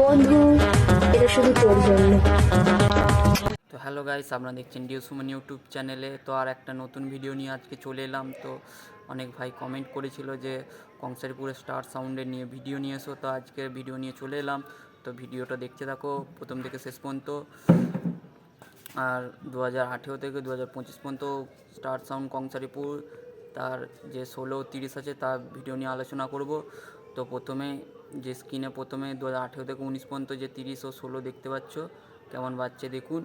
বন্ধু, এটা শুধু তোর জন্য। তো হ্যালো গাইস আপনারা দেখছেন ডিও সুমন ইউটিউব চ্যানেলে তো আর একটা নতুন ভিডিও নিয়ে আজকে চলে এলাম। তো অনেক ভাই কমেন্ট করেছিল যে কংসারিপুরের স্টার সাউন্ডের নিয়ে ভিডিও নিয়ে এসো। তো আজকে ভিডিও নিয়ে চলে এলাম। তো ভিডিওটা দেখতে থাকো, প্রথম থেকে শেষ পর্যন্ত। আর দু হাজার আঠেরো থেকে দু হাজার পঁচিশ পর্যন্ত স্টার সাউন্ড কংসারিপুর তার যে ষোলো তিরিশ আছে তার ভিডিও নিয়ে আলোচনা করব। তো প্রথমে যে স্ক্রিনে প্রথমে দু হাজার আঠেরো থেকে উনিশ পর্যন্ত যে তিরিশ ও ষোলো দেখতে পাচ্ছ, কেমন বাচ্চা দেখুন।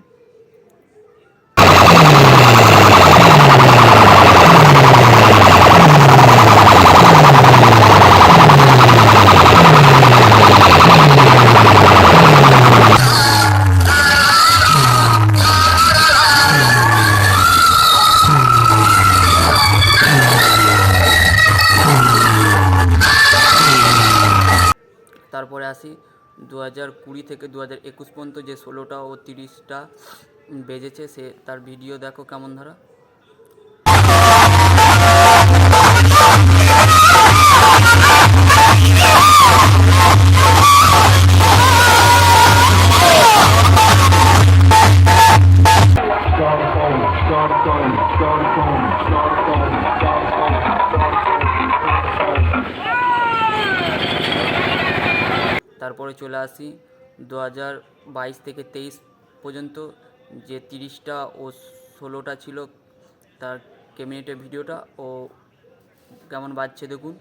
তারপরে আসি দু হাজার কুড়ি থেকে দু হাজার একুশ পর্যন্ত যে ষোলোটা ও তিরিশটা বেজেছে সে তার ভিডিও দেখো কেমন ধারা। তারপরে চলে আসি দু হাজার বাইশ থেকে তেইশ পর্যন্ত, যে তিরিশটা ও ষোলোটা ছিল তার কে মিনিটের ভিডিওটা ও কেমন বাজছে দেখুন।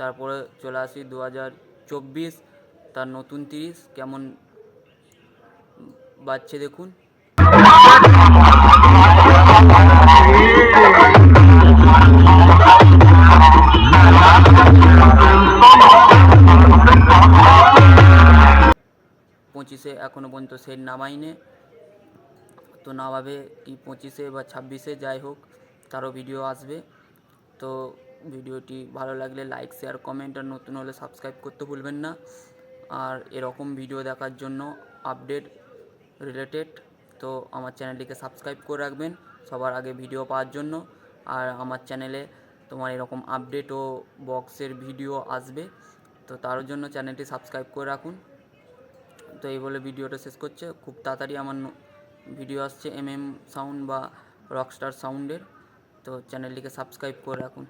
তারপরে চলে আসি দু হাজার চব্বিশ, তার নতুন তিরিশ, কেমন বাজছে দেখুন। পঁচিশে এখনও পর্যন্ত সেট নামাইনে। তো নামাবে কি পঁচিশে বা ছাব্বিশে যাই হোক, তারও ভিডিও আসবে। তো ভিডিওটি ভালো লাগলে লাইক শেয়ার কমেন্ট আর নতুন হলে সাবস্ক্রাইব করতে ভুলবেন না। আর এরকম ভিডিও দেখার জন্য আপডেট রিলেটেড তো আমার চ্যানেলটিকে সাবস্ক্রাইব করে রাখবেন সবার আগে ভিডিও পাওয়ার জন্য। আর আমার চ্যানেলে তোমার এরকম আপডেট ও বক্সের ভিডিও আসবে, তো তার জন্য চ্যানেলটি সাবস্ক্রাইব করে রাখুন। তো এই বলে ভিডিওটা শেষ করছে। খুব তাড়াতাড়ি আমার ন- ভিডিও আসছে এম এম সাউন্ড বা রকস্টার সাউন্ডের তো চ্যানেলটিকে সাবস্ক্রাইব করে রাখুন।